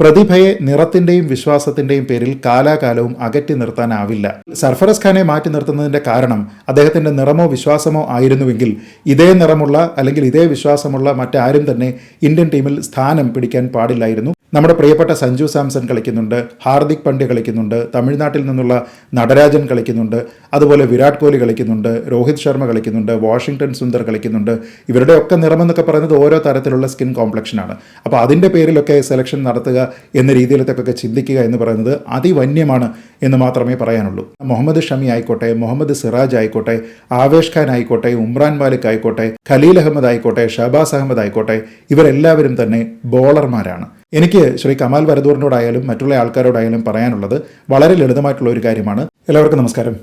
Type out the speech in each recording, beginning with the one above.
പ്രതിഭയെ നിറത്തിന്റെയും വിശ്വാസത്തിന്റെയും പേരിൽ കാലാകാലവും അകറ്റി നിർത്താനാവില്ല. സർഫറസ് ഖാനെ മാറ്റി നിർത്തുന്നതിന്റെ കാരണം അദ്ദേഹത്തിന്റെ നിറമോ വിശ്വാസമോ ആയിരുന്നുവെങ്കിൽ ഇതേ നിറമുള്ള അല്ലെങ്കിൽ ഇതേ വിശ്വാസമുള്ള മറ്റാരും തന്നെ ഇന്ത്യൻ ടീമിൽ സ്ഥാനം പിടിക്കാൻ പാടില്ലായിരുന്നു. നമ്മുടെ പ്രിയപ്പെട്ട സഞ്ജു സാംസൺ കളിക്കുന്നുണ്ട് ഹാർദിക് പണ്ഡ്യ കളിക്കുന്നുണ്ട് തമിഴ്നാട്ടിൽ നിന്നുള്ള നടരാജൻ കളിക്കുന്നുണ്ട് അതുപോലെ വിരാട് കോഹ്ലി കളിക്കുന്നുണ്ട് രോഹിത് ശർമ്മ കളിക്കുന്നുണ്ട് വാഷിംഗ്ടൺ സുന്ദർ കളിക്കുന്നുണ്ട്. ഇവരുടെ ഒക്കെ നിറമെന്നൊക്കെ പറയുന്നത് ഓരോ തരത്തിലുള്ള സ്കിൻ കോംപ്ലക്ഷനാണ് അപ്പോൾ അതിന്റെ പേരിലൊക്കെ സെലക്ഷൻ നടത്തുക എന്ന രീതിയിലൊക്കെ ചിന്തിക്കുക എന്ന് പറയുന്നത് അതിവന്യമാണ് എന്ന് മാത്രമേ പറയാനുള്ളൂ. മുഹമ്മദ് ഷമി ആയിക്കോട്ടെ മുഹമ്മദ് സിറാജ് ആയിക്കോട്ടെ ആവേഷ് ഖാൻ ആയിക്കോട്ടെ ഉംറാൻ മാലിക് ആയിക്കോട്ടെ ഖലീൽ അഹമ്മദ് ആയിക്കോട്ടെ ഷഹബാസ് അഹമ്മദ് ആയിക്കോട്ടെ ഇവരെല്ലാവരും തന്നെ ബോളർമാരാണ്. എനിക്ക് ശ്രീ കമാൽ വരദൂറിനോടായാലും മറ്റുള്ള ആൾക്കാരോടായാലും പറയാനുള്ളത് വളരെ ലളിതമായിട്ടുള്ള ഒരു കാര്യമാണ്. എല്ലാവർക്കും നമസ്കാരം.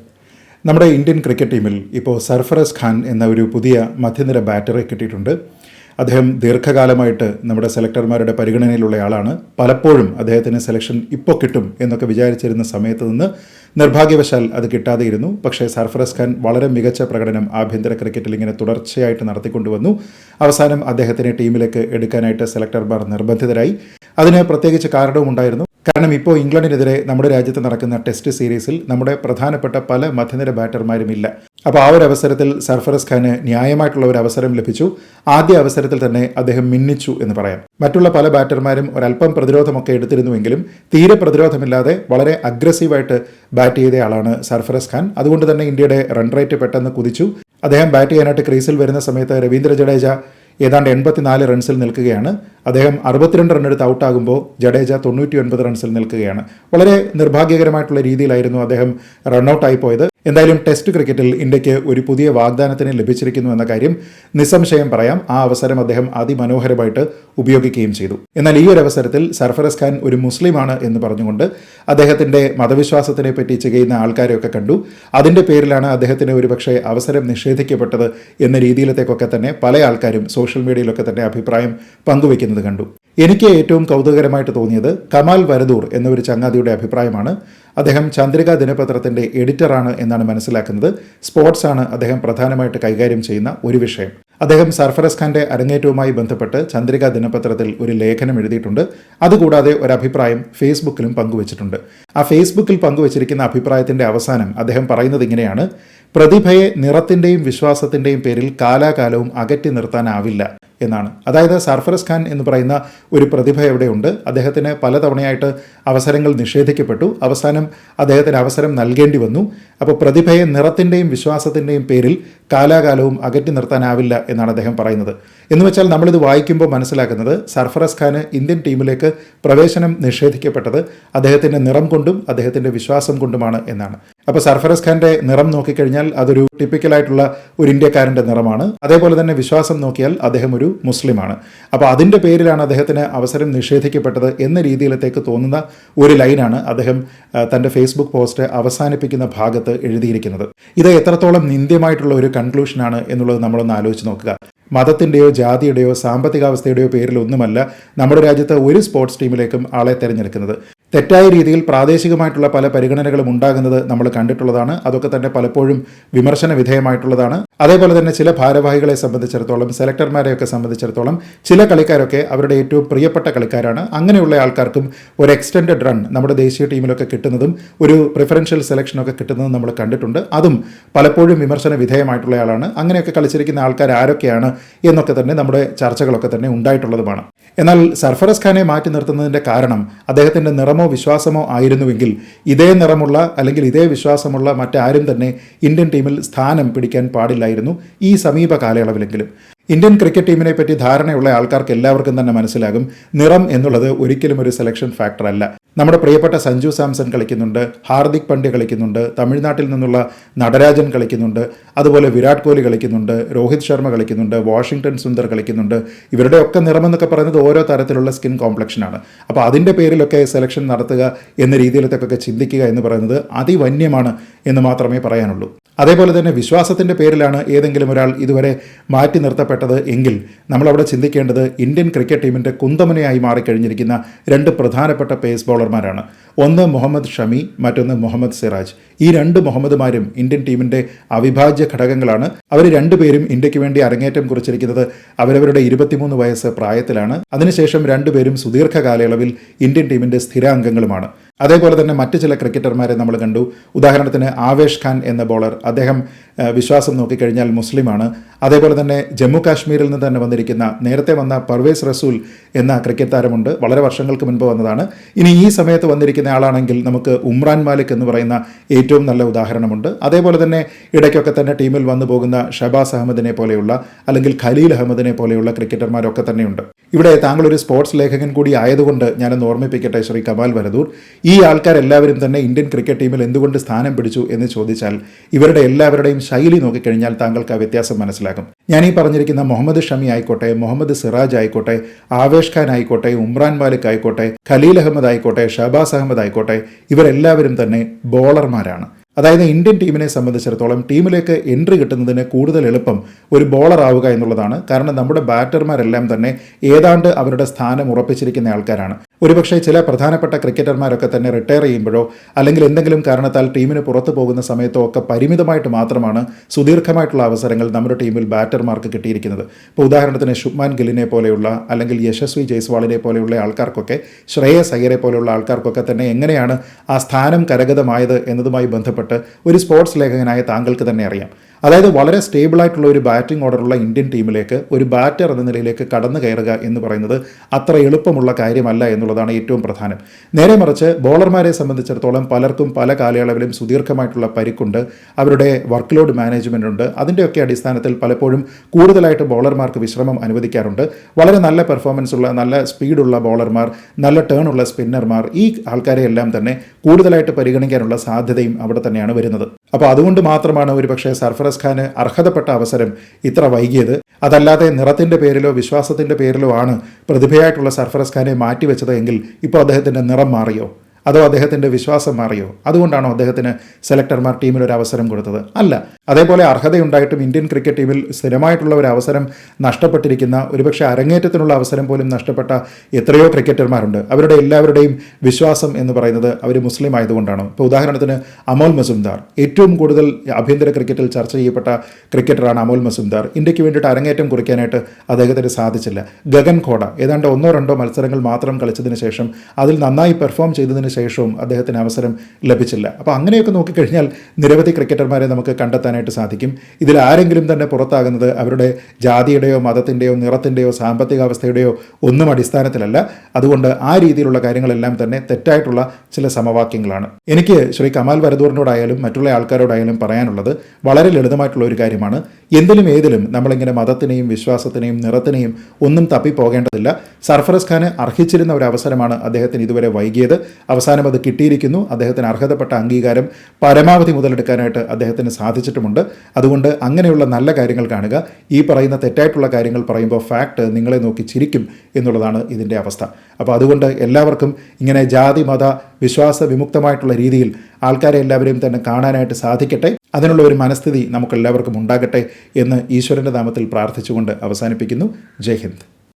നമ്മുടെ ഇന്ത്യൻ ക്രിക്കറ്റ് ടീമിൽ ഇപ്പോൾ സർഫറസ് ഖാൻ എന്ന ഒരു പുതിയ മധ്യനിര ബാറ്ററെ കിട്ടിയിട്ടുണ്ട്. അദ്ദേഹം ദീർഘകാലമായിട്ട് നമ്മുടെ സെലക്ടർമാരുടെ പരിഗണനയിലുള്ള ആളാണ്. പലപ്പോഴും അദ്ദേഹത്തിന് സെലക്ഷൻ ഇപ്പോൾ കിട്ടും എന്നൊക്കെ വിചാരിച്ചിരുന്ന സമയത്ത് നിന്ന് നിർഭാഗ്യവശാൽ അത് കിട്ടാതെയിരുന്നു. പക്ഷേ സർഫറസ് ഖാൻ വളരെ മികച്ച പ്രകടനം ആഭ്യന്തര ക്രിക്കറ്റിൽ ഇങ്ങനെ തുടർച്ചയായിട്ട് നടത്തിക്കൊണ്ടുവന്നു. അവസാനം അദ്ദേഹത്തിനെ ടീമിലേക്ക് എടുക്കാനായിട്ട് സെലക്ടർമാർ നിർബന്ധിതരായി. അതിന് പ്രത്യേകിച്ച് കാരണവും ഉണ്ടായിരുന്നു കാരണം ഇപ്പോൾ ഇംഗ്ലണ്ടിനെതിരെ നമ്മുടെ രാജ്യത്ത് നടക്കുന്ന ടെസ്റ്റ് സീരീസിൽ നമ്മുടെ പ്രധാനപ്പെട്ട പല മധ്യനിര ബാറ്റർമാരും ഇല്ല. അപ്പോൾ ആ ഒരു അവസരത്തിൽ സർഫറസ് ഖാന് ന്യായമായിട്ടുള്ള ഒരു അവസരം ലഭിച്ചു. ആദ്യ അവസരത്തിൽ തന്നെ അദ്ദേഹം മിന്നിച്ചു എന്ന് പറയാം. മറ്റുള്ള പല ബാറ്റർമാരും ഒരല്പം പ്രതിരോധമൊക്കെ എടുത്തിരുന്നുവെങ്കിലും തീരെ പ്രതിരോധമില്ലാതെ വളരെ അഗ്രസീവായിട്ട് ബാറ്റ് ചെയ്ത ആളാണ് സർഫറസ് ഖാൻ. അതുകൊണ്ട് തന്നെ ഇന്ത്യയുടെ റൺ റേറ്റ് പെട്ടെന്ന് കുതിച്ചു. അദ്ദേഹം ബാറ്റ് ചെയ്യാനായിട്ട് ക്രീസിൽ വരുന്ന സമയത്ത് രവീന്ദ്ര ജഡേജ ഏതാണ്ട് എൺപത്തിനാല് റൺസിൽ നിൽക്കുകയാണ്. അദ്ദേഹം അറുപത്തിരണ്ട് റണ്ണെടുത്ത് ഔട്ടാകുമ്പോൾ ജഡേജ തൊണ്ണൂറ്റി ഒൻപത് റൺസിൽ നിൽക്കുകയാണ്. വളരെ നിർഭാഗ്യകരമായിട്ടുള്ള രീതിയിലായിരുന്നു അദ്ദേഹം റണ്ണൌട്ടായി പോയത്. എന്തായാലും ടെസ്റ്റ് ക്രിക്കറ്റിൽ ഇന്ത്യയ്ക്ക് ഒരു പുതിയ വാഗ്ദാനത്തിന് ലഭിച്ചിരിക്കുന്നു എന്ന കാര്യം നിസ്സംശയം പറയാം. ആ അവസരം അദ്ദേഹം അതിമനോഹരമായിട്ട് ഉപയോഗിക്കുകയും ചെയ്തു. എന്നാൽ ഈ ഒരു അവസരത്തിൽ സർഫറസ് ഖാൻ ഒരു മുസ്ലിമാണ് എന്ന് പറഞ്ഞുകൊണ്ട് അദ്ദേഹത്തിന്റെ മതവിശ്വാസത്തിനെ പറ്റി ചെയ്യുന്ന ആൾക്കാരെയൊക്കെ കണ്ടു. അതിന്റെ പേരിലാണ് അദ്ദേഹത്തിന് ഒരുപക്ഷെ അവസരം നിഷേധിക്കപ്പെട്ടത് എന്ന രീതിയിലത്തേക്കൊക്കെ തന്നെ പല ആൾക്കാരും സോഷ്യൽ മീഡിയയിലൊക്കെ തന്നെ അഭിപ്രായം പങ്കുവെക്കുന്നത് കണ്ടു. എനിക്ക് ഏറ്റവും കൗതുകകരമായിട്ട് തോന്നിയത് കമാൽ വരദൂർ എന്ന ഒരു ചങ്ങാതിയുടെ അഭിപ്രായമാണ്. അദ്ദേഹം ചന്ദ്രിക ദിനപത്രത്തിന്റെ എഡിറ്ററാണ് എന്നാണ് മനസ്സിലാക്കുന്നത്. സ്പോർട്സ് ആണ് അദ്ദേഹം പ്രധാനമായിട്ട് കൈകാര്യം ചെയ്യുന്ന ഒരു വിഷയം. അദ്ദേഹം സർഫറസ് ഖാന്റെ അരങ്ങേറ്റവുമായി ബന്ധപ്പെട്ട് ചന്ദ്രിക ദിനപത്രത്തിൽ ഒരു ലേഖനം എഴുതിയിട്ടുണ്ട്. അതുകൂടാതെ ഒരു അഭിപ്രായം ഫേസ്ബുക്കിലും പങ്കുവച്ചിട്ടുണ്ട്. ആ ഫേസ്ബുക്കിൽ പങ്കുവച്ചിരിക്കുന്ന അഭിപ്രായത്തിന്റെ അവസാനം അദ്ദേഹം പറയുന്നത് ഇങ്ങനെയാണ്. പ്രതിഭയെ നിറത്തിന്റെയും വിശ്വാസത്തിന്റെയും പേരിൽ കാലാകാലവും അകറ്റി നിർത്താനാവില്ല. എന്നാണ്. അതായത് സർഫറസ് ഖാൻ എന്ന് പറയുന്ന ഒരു പ്രതിഭ എവിടെയുണ്ട്? അദ്ദേഹത്തിന് പലതവണയായിട്ട് അവസരങ്ങൾ നിഷേധിക്കപ്പെട്ടു. അവസാനം അദ്ദേഹത്തിന് അവസരം നൽകേണ്ടി വന്നു. അപ്പോൾ പ്രതിഭയെ നിറത്തിന്റെയും വിശ്വാസത്തിന്റെയും പേരിൽ കാലാകാലവും അകറ്റി നിർത്താനാവില്ല എന്നാണ് അദ്ദേഹം പറയുന്നത്. എന്ന് വെച്ചാൽ നമ്മളിത് വായിക്കുമ്പോൾ മനസ്സിലാക്കുന്നത് സർഫറസ് ഖാന് ഇന്ത്യൻ ടീമിലേക്ക് പ്രവേശനം നിഷേധിക്കപ്പെട്ടത് അദ്ദേഹത്തിന്റെ നിറം കൊണ്ടും അദ്ദേഹത്തിന്റെ വിശ്വാസം കൊണ്ടുമാണ് എന്നാണ്. അപ്പോൾ സർഫറസ് ഖാന്റെ നിറം നോക്കിക്കഴിഞ്ഞാൽ അതൊരു ടിപ്പിക്കലായിട്ടുള്ള ഒരു ഇന്ത്യക്കാരന്റെ നിറമാണ്. അതേപോലെ തന്നെ വിശ്വാസം നോക്കിയാൽ അദ്ദേഹം ഒരു മുസ്ലിമാണ്. അപ്പോൾ അതിന്റെ പേരിലാണ് അദ്ദേഹത്തിന് അവസരം നിഷേധിക്കപ്പെട്ടത് എന്ന രീതിയിലത്തേക്ക് തോന്നുന്ന ഒരു ലൈനാണ് അദ്ദേഹം തന്റെ ഫേസ്ബുക്ക് പോസ്റ്റ് അവസാനിപ്പിക്കുന്ന ഭാഗത്ത് എഴുതിയിരിക്കുന്നത്. ഇത് എത്രത്തോളം നിന്ദ്യമായിട്ടുള്ള ഒരു കൺക്ലൂഷനാണ് എന്നുള്ളത് നമ്മളൊന്ന് ആലോചിച്ച് നോക്കുക. മതത്തിന്റെയോ ജാതിയുടെയോ സാമ്പത്തികാവസ്ഥയുടെയോ പേരിലൊന്നുമല്ല നമ്മുടെ രാജ്യത്ത് ഒരു സ്പോർട്സ് ടീമിലേക്കും ആളെ തിരഞ്ഞെടുക്കുന്നത്. തെറ്റായ രീതിയിൽ പ്രാദേശികമായിട്ടുള്ള പല പരിഗണനകളും ഉണ്ടാകുന്നത് നമ്മൾ കണ്ടിട്ടുള്ളതാണ്. അതൊക്കെ തന്നെ പലപ്പോഴും വിമർശന വിധേയമായിട്ടുള്ളതാണ്. അതേപോലെ തന്നെ ചില ഭാരവാഹികളെ സംബന്ധിച്ചിടത്തോളം സെലക്ടർമാരെയൊക്കെ സംബന്ധിച്ചിടത്തോളം ചില കളിക്കാരൊക്കെ അവരുടെ ഏറ്റവും പ്രിയപ്പെട്ട കളിക്കാരാണ്. അങ്ങനെയുള്ള ആൾക്കാർക്കും ഒരു എക്സ്റ്റൻഡഡ് റൺ നമ്മുടെ ദേശീയ ടീമിലൊക്കെ കിട്ടുന്നതും ഒരു പ്രിഫറൻഷ്യൽ സെലക്ഷനൊക്കെ കിട്ടുന്നതും നമ്മൾ കണ്ടിട്ടുണ്ട്. അതും പലപ്പോഴും വിമർശന വിധേയമായിട്ടുള്ള ആളാണ്. അങ്ങനെയൊക്കെ കളിച്ചിരിക്കുന്ന ആൾക്കാർ ആരൊക്കെയാണ് എന്നൊക്കെ തന്നെ നമ്മുടെ ചർച്ചകളൊക്കെ തന്നെ ഉണ്ടായിട്ടുള്ളതുമാണ്. എന്നാൽ സർഫറസ് ഖാനെ മാറ്റി നിർത്തുന്നതിന്റെ കാരണം അദ്ദേഹത്തിന്റെ നിറമോ വിശ്വാസമോ ആയിരുന്നുവെങ്കിൽ ഇതേ നിറമുള്ള അല്ലെങ്കിൽ ഇതേ വിശ്വാസമുള്ള മറ്റാരും തന്നെ ഇന്ത്യൻ ടീമിൽ സ്ഥാനം പിടിക്കാൻ പാടില്ലായിരുന്നു ഈ സമീപ കാലയളവിലെങ്കിലും. ഇന്ത്യൻ ക്രിക്കറ്റ് ടീമിനെ പറ്റി ധാരണയുള്ള ആൾക്കാർക്ക് എല്ലാവർക്കും തന്നെ മനസ്സിലാകും നിറം എന്നുള്ളത് ഒരിക്കലും ഒരു സെലക്ഷൻ ഫാക്ടർ അല്ല. നമ്മുടെ പ്രിയപ്പെട്ട സഞ്ജു സാംസൺ കളിക്കുന്നുണ്ട് ഹാർദിക് പണ്ഡ്യ കളിക്കുന്നുണ്ട് തമിഴ്നാട്ടിൽ നിന്നുള്ള നടരാജൻ കളിക്കുന്നുണ്ട് അതുപോലെ വിരാട് കോഹ്ലി കളിക്കുന്നുണ്ട് രോഹിത് ശർമ്മ കളിക്കുന്നുണ്ട് വാഷിംഗ്ടൺ സുന്ദർ കളിക്കുന്നുണ്ട്. ഇവരുടെ ഒക്കെ നിറമെന്നൊക്കെ പറയുന്നത് ഓരോ തരത്തിലുള്ള സ്കിൻ കോംപ്ലക്ഷനാണ് അപ്പോൾ അതിന്റെ പേരിലൊക്കെ സെലക്ഷൻ നടത്തുക എന്ന രീതിയിലത്തേക്കൊക്കെ ചിന്തിക്കുക എന്ന് പറയുന്നത് അതിവന്യമാണ് എന്ന് മാത്രമേ പറയാനുള്ളൂ. അതേപോലെ തന്നെ വിശ്വാസത്തിന്റെ പേരിലാണ് ഏതെങ്കിലും ഒരാൾ ഇതുവരെ മാറ്റി നിർത്തപ്പെട്ടത് എങ്കിൽ നമ്മളവിടെ ചിന്തിക്കേണ്ടത് ഇന്ത്യൻ ക്രിക്കറ്റ് ടീമിന്റെ കുന്തമനയായി മാറിക്കഴിഞ്ഞിരിക്കുന്ന രണ്ട് പ്രധാനപ്പെട്ട പേസ് ബോളർമാരാണ് ഒന്ന് മുഹമ്മദ് ഷമി മറ്റൊന്ന് മുഹമ്മദ് സിറാജ്. ഈ രണ്ട് മുഹമ്മദുമാരും ഇന്ത്യൻ ടീമിന്റെ അവിഭാജ്യ ഘടകങ്ങളാണ്. അവർ രണ്ടുപേരും ഇന്ത്യയ്ക്ക് വേണ്ടി അരങ്ങേറ്റം കുറിച്ചിരിക്കുന്നത് അവരവരുടെ ഇരുപത്തിമൂന്ന് വയസ്സ് പ്രായത്തിലാണ്. അതിനുശേഷം രണ്ടുപേരും സുദീർഘ കാലയളവിൽ ഇന്ത്യൻ ടീമിന്റെ സ്ഥിരാംഗങ്ങളുമാണ്. അതേപോലെ തന്നെ മറ്റ് ചില ക്രിക്കറ്റർമാരെ നമ്മൾ കണ്ടു. ഉദാഹരണത്തിന് ആവേഷ് ഖാൻ എന്ന ബോളർ അദ്ദേഹം വിശ്വാസം നോക്കിക്കഴിഞ്ഞാൽ മുസ്ലിമാണ്. അതേപോലെ തന്നെ ജമ്മു കാശ്മീരിൽ നിന്ന് തന്നെ വന്നിരിക്കുന്ന നേരത്തെ വന്ന പർവേസ് റസൂൽ എന്ന ക്രിക്കറ്റ് താരമുണ്ട്. വളരെ വർഷങ്ങൾക്ക് മുൻപ് വന്നതാണ്. ഇനി ഈ സമയത്ത് വന്നിരിക്കുന്ന ആളാണെങ്കിൽ നമുക്ക് ഉമ്രാൻ മാലിക് എന്ന് പറയുന്ന ഏറ്റവും നല്ല ഉദാഹരണമുണ്ട്. അതേപോലെ തന്നെ ഇടയ്ക്കൊക്കെ തന്നെ ടീമിൽ വന്നു പോകുന്ന ഷബാസ് അഹമ്മദിനെ പോലെയുള്ള അല്ലെങ്കിൽ ഖലീൽ അഹമ്മദിനെ പോലെയുള്ള ക്രിക്കറ്റർമാരൊക്കെ തന്നെയുണ്ട്. ഇവിടെ താങ്കൾ ഒരു സ്പോർട്സ് ലേഖകൻ കൂടി ആയതുകൊണ്ട് ഞാനൊന്ന് ഓർമ്മിപ്പിക്കട്ടെ ശ്രീ കമാൽ വരദൂർ. ഈ ആൾക്കാരെല്ലാവരും തന്നെ ഇന്ത്യൻ ക്രിക്കറ്റ് ടീമിൽ എന്തുകൊണ്ട് സ്ഥാനം പിടിച്ചു എന്ന് ചോദിച്ചാൽ ഇവരുടെ എല്ലാവരുടെയും ശൈലി നോക്കിക്കഴിഞ്ഞാൽ താങ്കൾക്ക് ആ വ്യത്യാസം മനസ്സിലാകും. ഞാൻ ഈ പറഞ്ഞിരിക്കുന്ന മുഹമ്മദ് ഷമി ആയിക്കോട്ടെ മുഹമ്മദ് സിറാജ് ആയിക്കോട്ടെ ആവേഷ് ഖാൻ ആയിക്കോട്ടെ ഉമ്രാൻ മാലിക് ആയിക്കോട്ടെ ഖലീൽ അഹമ്മദ് ആയിക്കോട്ടെ ഷബാസ് അഹമ്മദ് ആയിക്കോട്ടെ ഇവരെല്ലാവരും തന്നെ ബോളർമാരാണ് അതായത് ഇന്ത്യൻ ടീമിനെ സംബന്ധിച്ചിടത്തോളം ടീമിലേക്ക് എൻട്രി കിട്ടുന്നതിന് കൂടുതൽ എളുപ്പം ഒരു ബോളർ ആവുക എന്നുള്ളതാണ്. കാരണം നമ്മുടെ ബാറ്റർമാരെല്ലാം തന്നെ ഏതാണ്ട് അവരുടെ സ്ഥാനം ഉറപ്പിച്ചിരിക്കുന്ന ആൾക്കാരാണ്. ഒരുപക്ഷെ ചില പ്രധാനപ്പെട്ട ക്രിക്കറ്റർമാരൊക്കെ തന്നെ റിട്ടയർ ചെയ്യുമ്പോഴോ അല്ലെങ്കിൽ എന്തെങ്കിലും കാരണത്താൽ ടീമിന് പുറത്തു പോകുന്ന സമയത്തോ ഒക്കെ പരിമിതമായിട്ട് മാത്രമാണ് സുദീർഘമായിട്ടുള്ള അവസരങ്ങൾ നമ്മുടെ ടീമിൽ ബാറ്റർമാർക്ക് കിട്ടിയിരിക്കുന്നത്. ഇപ്പോൾ ഉദാഹരണത്തിന് ശുഭ്മാൻ ഗില്ലിനെ പോലെയുള്ള അല്ലെങ്കിൽ യശസ്വി ജയ്സ്വാളിനെ പോലെയുള്ള ആൾക്കാർക്കൊക്കെ ശ്രേയസ് അയ്യരെ പോലെയുള്ള ആൾക്കാർക്കൊക്കെ തന്നെ എങ്ങനെയാണ് ആ സ്ഥാനം കരഗതമായത് എന്നതുമായി ബന്ധപ്പെട്ട് ഒരു സ്പോർട്സ് ലേഖകനായ താങ്കൾക്ക് തന്നെ അറിയാം. അതായത് വളരെ സ്റ്റേബിളായിട്ടുള്ള ഒരു ബാറ്റിംഗ് ഓർഡറുള്ള ഇന്ത്യൻ ടീമിലേക്ക് ഒരു ബാറ്റർ എന്ന നിലയിലേക്ക് കടന്നു കയറുക എന്ന് പറയുന്നത് അത്ര എളുപ്പമുള്ള കാര്യമല്ല എന്നുള്ളതാണ് ഏറ്റവും പ്രധാനം. നേരെ മറിച്ച് ബോളർമാരെ സംബന്ധിച്ചിടത്തോളം പലർക്കും പല കാലയളവിലും സുദീർഘമായിട്ടുള്ള പരിക്കുണ്ട്. അവരുടെ വർക്ക് ലോഡ് മാനേജ്മെന്റ് ഉണ്ട്. അതിന്റെയൊക്കെ അടിസ്ഥാനത്തിൽ പലപ്പോഴും കൂടുതലായിട്ട് ബോളർമാർക്ക് വിശ്രമം അനുവദിക്കാറുണ്ട്. വളരെ നല്ല പെർഫോമൻസ് ഉള്ള നല്ല സ്പീഡുള്ള ബോളർമാർ നല്ല ടേൺ ഉള്ള സ്പിന്നർമാർ ഈ ആൾക്കാരെ എല്ലാം തന്നെ കൂടുതലായിട്ട് പരിഗണിക്കാനുള്ള സാധ്യതയും അവിടെ തന്നെയാണ് വരുന്നത്. അപ്പോൾ അതുകൊണ്ട് മാത്രമാണ് ഒരുപക്ഷെ സർഫറസ് ഖാന് അർഹതപ്പെട്ട അവസരം ഇത്ര വൈകിയത്. അതല്ലാതെ നിറത്തിന്റെ പേരിലോ വിശ്വാസത്തിന്റെ പേരിലോ ആണ് പ്രതിഭയായിട്ടുള്ള സർഫറസ് ഖാനെ മാറ്റിവെച്ചത് എങ്കിൽ ഇപ്പോൾ അദ്ദേഹത്തിന്റെ നിറം മാറിയോ? അതോ അദ്ദേഹത്തിന്റെ വിശ്വാസം മാറിയോ? അതുകൊണ്ടാണോ അദ്ദേഹത്തിന് സെലക്ടർമാർ ടീമിൽ ഒരു അവസരം കൊടുത്തത്? അല്ല. അതേപോലെ അർഹതയുണ്ടായിട്ടും ഇന്ത്യൻ ക്രിക്കറ്റ് ടീമിൽ സ്ഥിരമായിട്ടുള്ള ഒരു അവസരം നഷ്ടപ്പെട്ടിരിക്കുന്ന ഒരുപക്ഷെ അരങ്ങേറ്റത്തിനുള്ള അവസരം പോലും നഷ്ടപ്പെട്ട എത്രയോ ക്രിക്കറ്റർമാരുണ്ട്. അവരുടെ എല്ലാവരുടെയും വിശ്വാസം എന്ന് പറയുന്നത് അവർ മുസ്ലിം ആയതുകൊണ്ടാണ്. ഇപ്പോൾ ഉദാഹരണത്തിന് അമോൽ മസുംദാർ ഏറ്റവും കൂടുതൽ ആഭ്യന്തര ക്രിക്കറ്റിൽ ചർച്ച ചെയ്യപ്പെട്ട ക്രിക്കറ്ററാണ് അമോൽ മസുംദാർ ഇന്ത്യയ്ക്ക് വേണ്ടിയിട്ട് അരങ്ങേറ്റം കുറിക്കാനായിട്ട് അദ്ദേഹത്തിന് സാധിച്ചില്ല. ഗഗൻ ഖോഡ. ഏതാണ്ട് ഒന്നോ രണ്ടോ മത്സരങ്ങൾ മാത്രം കളിച്ചതിന് ശേഷം അതിൽ നന്നായി പെർഫോം ചെയ്തതിന് ശേഷവും അദ്ദേഹത്തിന് അവസരം ലഭിച്ചില്ല. അപ്പോൾ അങ്ങനെയൊക്കെ നോക്കിക്കഴിഞ്ഞാൽ നിരവധി ക്രിക്കറ്റർമാരെ നമുക്ക് കണ്ടെത്താനായിട്ട് സാധിക്കും. ഇതിൽ ആരെങ്കിലും തന്നെ പുറത്താകുന്നത് അവരുടെ ജാതിയുടെയോ മതത്തിന്റെയോ നിറത്തിന്റെയോ സാമ്പത്തികാവസ്ഥയുടെയോ ഒന്നും അടിസ്ഥാനത്തിലല്ല. അതുകൊണ്ട് ആ രീതിയിലുള്ള കാര്യങ്ങളെല്ലാം തന്നെ തെറ്റായിട്ടുള്ള ചില സമവാക്യങ്ങളാണ്. എനിക്ക് ശ്രീ കമാൽ വരദൂറിനോടായാലും മറ്റുള്ള ആൾക്കാരോടായാലും പറയാനുള്ളത് വളരെ ലളിതമായിട്ടുള്ള ഒരു കാര്യമാണ്. എന്തിലും ഏതിലും നമ്മളിങ്ങനെ മതത്തിനെയും വിശ്വാസത്തിനെയും നിറത്തിനെയും ഒന്നും തപ്പിപ്പോകേണ്ടതില്ല. സർഫറസ് ഖാന് അർഹിച്ചിരുന്ന ഒരു അവസരമാണ് അദ്ദേഹത്തിന് ഇതുവരെ വൈകിയത്. അവസാനം അത് കിട്ടിയിരിക്കുന്നു. അദ്ദേഹത്തിന് അർഹതപ്പെട്ട അംഗീകാരം പരമാവധി മുതലെടുക്കാനായിട്ട് അദ്ദേഹത്തിന് സാധിച്ചിട്ടുമുണ്ട്. അതുകൊണ്ട് അങ്ങനെയുള്ള നല്ല കാര്യങ്ങൾ കാണുക. ഈ പറയുന്ന തെറ്റായിട്ടുള്ള കാര്യങ്ങൾ പറയുമ്പോൾ ഫാക്ട് നിങ്ങളെ നോക്കി ചിരിക്കും എന്നുള്ളതാണ് ഇതിന്റെ അവസ്ഥ. അപ്പോൾ അതുകൊണ്ട് എല്ലാവർക്കും ഇങ്ങനെ ജാതി മത വിശ്വാസ വിമുക്തമായിട്ടുള്ള രീതിയിൽ ആൾക്കാരെ എല്ലാവരെയും തന്നെ കാണാനായിട്ട് സാധിക്കട്ടെ. അതിനുള്ള ഒരു മനസ്ഥിതി നമുക്കെല്ലാവർക്കും ഉണ്ടാകട്ടെ എന്ന് ഈശ്വരന്റെ നാമത്തിൽ പ്രാർത്ഥിച്ചുകൊണ്ട് അവസാനിപ്പിക്കുന്നു. ജയ് ഹിന്ദ്.